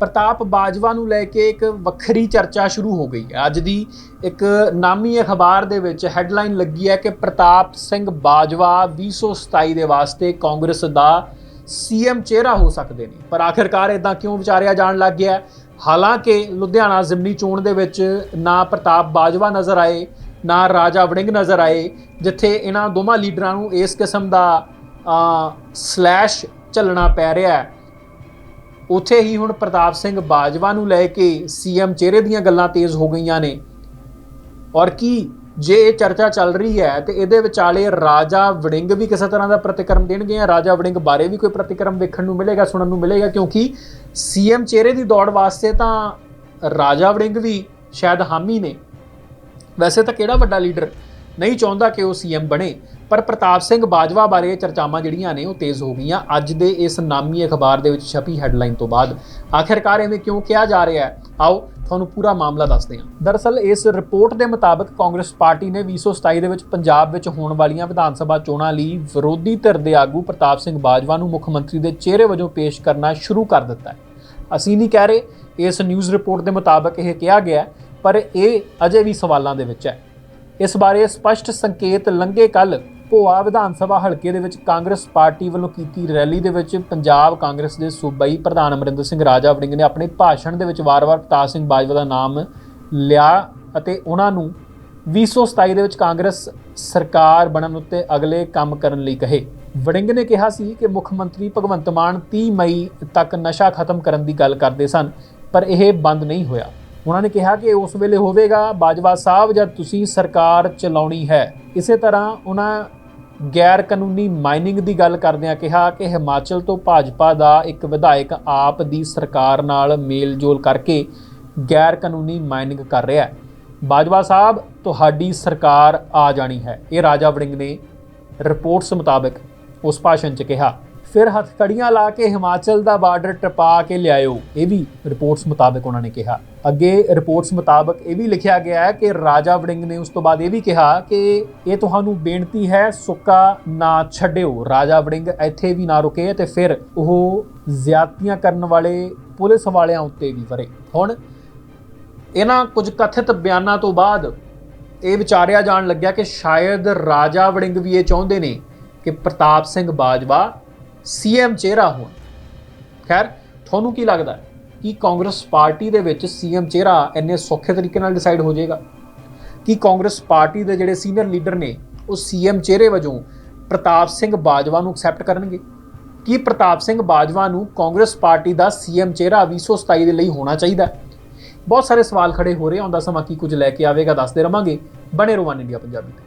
ਪ੍ਰਤਾਪ ਬਾਜਵਾ ਨੂੰ ਲੈ ਕੇ ਇੱਕ ਵੱਖਰੀ ਚਰਚਾ ਸ਼ੁਰੂ ਹੋ ਗਈ ਹੈ। ਅੱਜ ਦੀ ਇੱਕ ਨਾਮੀ ਅਖਬਾਰ ਦੇ ਵਿੱਚ ਹੈਡਲਾਈਨ ਲੱਗੀ ਹੈ ਕਿ ਪ੍ਰਤਾਪ ਸਿੰਘ ਬਾਜਵਾ 2027 ਦੇ ਵਾਸਤੇ ਕਾਂਗਰਸ ਦਾ ਸੀਐਮ ਚਿਹਰਾ ਹੋ ਸਕਦੇ ਨੇ। ਪਰ ਆਖਿਰਕਾਰ ਇਦਾਂ ਕਿਉਂ ਵਿਚਾਰਿਆ ਜਾਣ ਲੱਗ ਗਿਆ? ਹਾਲਾਂਕਿ ਲੁਧਿਆਣਾ ਜ਼ਿਮਨੀ ਚੋਣ ਦੇ ਵਿੱਚ ਨਾ ਪ੍ਰਤਾਪ ਬਾਜਵਾ ਨਜ਼ਰ ਆਏ, ਨਾ ਰਾਜਾ ਵੜਿੰਗ ਨਜ਼ਰ ਆਏ, ਜਿੱਥੇ ਇਹਨਾਂ ਦੋਵਾਂ ਲੀਡਰਾਂ ਨੂੰ ਇਸ ਕਿਸਮ ਦਾ ਸਲੈਸ਼ ਚੱਲਣਾ ਪੈ ਰਿਹਾ ਹੈ। ਉੱਥੇ ਹੀ ਹੁਣ ਪ੍ਰਤਾਪ ਸਿੰਘ ਬਾਜਵਾ ਨੂੰ ਲੈ ਕੇ ਸੀਐਮ ਚਿਹਰੇ ਦੀਆਂ ਗੱਲਾਂ ਤੇਜ਼ ਹੋ ਗਈਆਂ ਨੇ। ਔਰ ਕੀ, ਜੇ ਇਹ ਚਰਚਾ ਚੱਲ ਰਹੀ ਹੈ, ਤੇ ਇਹਦੇ ਵਿਚਾਲੇ ਰਾਜਾ ਵੜਿੰਗ ਵੀ ਕਿਸੇ ਤਰ੍ਹਾਂ ਦਾ ਪ੍ਰਤੀਕਰਮ ਦੇਣਗੇ ਜਾਂ ਰਾਜਾ ਵੜਿੰਗ ਬਾਰੇ ਵੀ ਕੋਈ ਪ੍ਰਤੀਕਰਮ ਵੇਖਣ ਨੂੰ ਮਿਲੇਗਾ, ਸੁਣਨ ਨੂੰ ਮਿਲੇਗਾ? ਕਿਉਂਕਿ ਸੀਐਮ ਚਿਹਰੇ ਦੀ ਦੌੜ ਵਾਸਤੇ ਤਾਂ ਰਾਜਾ ਵੜਿੰਗ ਵੀ ਸ਼ਾਇਦ ਹਾਮੀ ਨੇ। ਵੈਸੇ ਤਾਂ ਕਿਹੜਾ ਵੱਡਾ ਲੀਡਰ ਨਹੀਂ ਚਾਹੁੰਦਾ ਕਿ ਉਹ ਸੀਐਮ ਬਣੇ, ਪਰ ਪ੍ਰਤਾਪ ਸਿੰਘ ਬਾਜਵਾ ਬਾਰੇ ਚਰਚਾਵਾਂ ਜਿਹੜੀਆਂ ਨੇ ਉਹ ਤੇਜ਼ ਹੋ ਗਈਆਂ। ਅੱਜ ਦੇ ਇਸ ਨਾਮੀ ਅਖਬਾਰ ਦੇ ਵਿੱਚ ਛਪੀ ਹੈਡਲਾਈਨ ਤੋਂ ਬਾਅਦ ਆਖਿਰਕਾਰ ਐਵੇਂ ਕਿਉਂ ਕਿਹਾ ਜਾ ਰਿਹਾ ਹੈ? ਆਓ ਤੁਹਾਨੂੰ ਪੂਰਾ ਮਾਮਲਾ ਦੱਸਦੇ ਹਾਂ ਦਰਅਸਲ ਇਸ ਰਿਪੋਰਟ ਦੇ ਮੁਤਾਬਕ ਕਾਂਗਰਸ ਪਾਰਟੀ ਨੇ 2027 ਦੇ ਵਿੱਚ ਪੰਜਾਬ ਵਿੱਚ ਹੋਣ ਵਾਲੀਆਂ ਵਿਧਾਨ ਸਭਾ ਚੋਣਾਂ ਲਈ ਵਿਰੋਧੀ ਧਿਰ ਦੇ ਆਗੂ ਪ੍ਰਤਾਪ ਸਿੰਘ ਬਾਜਵਾ ਨੂੰ ਮੁੱਖ ਮੰਤਰੀ ਦੇ ਚਿਹਰੇ ਵਜੋਂ ਪੇਸ਼ ਕਰਨਾ ਸ਼ੁਰੂ ਕਰ ਦਿੱਤਾ ਹੈ। ਅਸੀਂ ਨਹੀਂ ਕਹਿ ਰਹੇ, ਇਸ ਨਿਊਜ਼ ਰਿਪੋਰਟ ਦੇ ਮੁਤਾਬਕ ਇਹ ਕਿਹਾ ਗਿਆ ਪਰ ਇਹ ਅਜੇ ਵੀ ਸਵਾਲਾਂ ਦੇ ਵਿੱਚ ਹੈ। ਇਸ ਬਾਰੇ ਸਪਸ਼ਟ ਸੰਕੇਤ ਲੰਘੇ ਕੱਲ ਭੋਆ ਵਿਧਾਨ ਸਭਾ ਹਲਕੇ ਦੇ ਵਿੱਚ ਕਾਂਗਰਸ ਪਾਰਟੀ ਵੱਲੋਂ ਕੀਤੀ ਰੈਲੀ ਦੇ ਵਿੱਚ ਪੰਜਾਬ ਕਾਂਗਰਸ ਦੇ ਸੂਬਾਈ ਪ੍ਰਧਾਨ ਅਮਰਿੰਦਰ ਸਿੰਘ ਰਾਜਾ ਵੜਿੰਗ ਨੇ ਆਪਣੇ ਭਾਸ਼ਣ ਦੇ ਵਿੱਚ ਵਾਰ-ਵਾਰ ਪ੍ਰਤਾਪ ਸਿੰਘ ਬਾਜਵਾ ਦਾ ਨਾਮ ਲਿਆ ਅਤੇ ਉਹਨਾਂ ਨੂੰ 2027 ਦੇ ਵਿੱਚ ਕਾਂਗਰਸ ਸਰਕਾਰ ਬਣਨ ਉੱਤੇ ਅਗਲੇ ਕੰਮ ਕਰਨ ਲਈ ਕਹੇ। ਵੜਿੰਗ ਨੇ ਕਿਹਾ ਸੀ ਕਿ ਮੁੱਖ ਮੰਤਰੀ ਭਗਵੰਤ ਮਾਨ 30 ਮਈ ਤੱਕ ਨਸ਼ਾ ਖਤਮ ਕਰਨ ਦੀ ਗੱਲ ਕਰਦੇ ਸਨ, ਪਰ ਇਹ ਬੰਦ ਨਹੀਂ ਹੋਇਆ। ਉਹਨਾਂ ਨੇ ਕਿਹਾ ਕਿ ਉਸ ਵੇਲੇ ਹੋਵੇਗਾ, ਬਾਜਵਾ ਸਾਹਿਬ, ਜਦ ਤੁਸੀਂ ਸਰਕਾਰ ਚਲਾਉਣੀ ਹੈ। ਇਸੇ ਤਰ੍ਹਾਂ ਉਹਨਾਂ ਗੈਰ ਕਾਨੂੰਨੀ ਮਾਈਨਿੰਗ ਦੀ ਗੱਲ ਕਰਦਿਆਂ ਕਿਹਾ ਕਿ ਹਿਮਾਚਲ ਤੋਂ ਭਾਜਪਾ ਦਾ ਇੱਕ ਵਿਧਾਇਕ ਆਪ ਦੀ ਸਰਕਾਰ ਨਾਲ ਮੇਲਜੋਲ ਕਰਕੇ ਗੈਰ ਕਾਨੂੰਨੀ ਮਾਈਨਿੰਗ ਕਰ ਰਿਹਾ ਹੈ। ਬਾਜਵਾ ਸਾਹਿਬ, ਤੁਹਾਡੀ ਸਰਕਾਰ ਆ ਜਾਣੀ ਹੈ। ਇਹ ਰਾਜਾ ਵੜਿੰਗ ਨੇ ਰਿਪੋਰਟਸ ਮੁਤਾਬਕ ਉਸ ਭਾਸ਼ਣ 'ਚ ਕਿਹਾ। ਫਿਰ ਹੱਥਕੜੀਆਂ ਲਾ ਕੇ ਹਿਮਾਚਲ ਦਾ ਬਾਰਡਰ ਟਪਾ ਕੇ ਲਿਆਇਓ। ਇਹ ਵੀ ਰਿਪੋਰਟਸ ਮੁਤਾਬਕ ਉਹਨਾਂ ਨੇ ਕਿਹਾ। ਅੱਗੇ ਰਿਪੋਰਟਸ ਮੁਤਾਬਕ ਇਹ ਵੀ ਲਿਖਿਆ ਗਿਆ ਹੈ ਕਿ ਰਾਜਾ ਵੜਿੰਗ ਨੇ ਉਸ ਤੋਂ ਬਾਅਦ ਇਹ ਵੀ ਕਿਹਾ ਕਿ ਇਹ ਤੁਹਾਨੂੰ ਬੇਨਤੀ ਹੈ, ਸੁੱਕਾ ਨਾ ਛੱਡਿਓ। ਰਾਜਾ ਵੜਿੰਗ ਇੱਥੇ ਵੀ ਨਾ ਰੁਕੇ ਤੇ ਫਿਰ ਉਹ ਜ਼ਿਆਦਤੀਆਂ ਕਰਨ ਵਾਲੇ ਪੁਲਿਸ ਵਾਲਿਆਂ ਉੱਤੇ ਵੀ ਵਰੇ। ਹੁਣ ਇਹਨਾਂ ਕੁਝ ਕਥਿਤ ਬਿਆਨਾਂ ਤੋਂ ਬਾਅਦ ਇਹ ਵਿਚਾਰਿਆ ਜਾਣ ਲੱਗਿਆ ਕਿ ਸ਼ਾਇਦ ਰਾਜਾ ਵੜਿੰਗ ਵੀ ਇਹ ਚਾਹੁੰਦੇ ਨੇ ਕਿ ਪ੍ਰਤਾਪ ਸਿੰਘ ਬਾਜਵਾ ਸੀਐਮ ਚਿਹਰਾ ਹੋਣ। ਖੈਰ, ਤੁਹਾਨੂੰ ਕੀ ਲੱਗਦਾ ਕਿ ਕਾਂਗਰਸ ਪਾਰਟੀ ਦੇ ਵਿੱਚ ਸੀਐਮ ਚਿਹਰਾ ਇੰਨੇ ਸੌਖੇ ਤਰੀਕੇ ਨਾਲ ਡਿਸਾਈਡ ਹੋ ਜਾਏਗਾ? ਕਿ ਕਾਂਗਰਸ ਪਾਰਟੀ ਦੇ ਜਿਹੜੇ ਸੀਨੀਅਰ ਲੀਡਰ ਨੇ, ਉਹ ਸੀਐਮ ਚਿਹਰੇ ਵਜੋਂ ਪ੍ਰਤਾਪ ਸਿੰਘ ਬਾਜਵਾ ਨੂੰ ਐਕਸੈਪਟ ਕਰਨਗੇ? ਕੀ ਪ੍ਰਤਾਪ ਸਿੰਘ ਬਾਜਵਾ ਨੂੰ ਕਾਂਗਰਸ ਪਾਰਟੀ ਦਾ ਸੀਐਮ ਚਿਹਰਾ 2027 ਦੇ ਲਈ ਹੋਣਾ ਚਾਹੀਦਾ ਬਹੁਤ ਸਾਰੇ ਸਵਾਲ ਖੜੇ ਹੋ ਰਹੇ ਆਉਂਦਾ ਸਮਾਂ ਕੀ ਕੁਝ ਲੈ ਕੇ ਆਵੇਗਾ, ਦੱਸਦੇ ਰਵਾਂਗੇ। ਬਣੇ ਰਹੋ ਇੰਡੀਆ ਪੰਜਾਬੀ ਤੇ।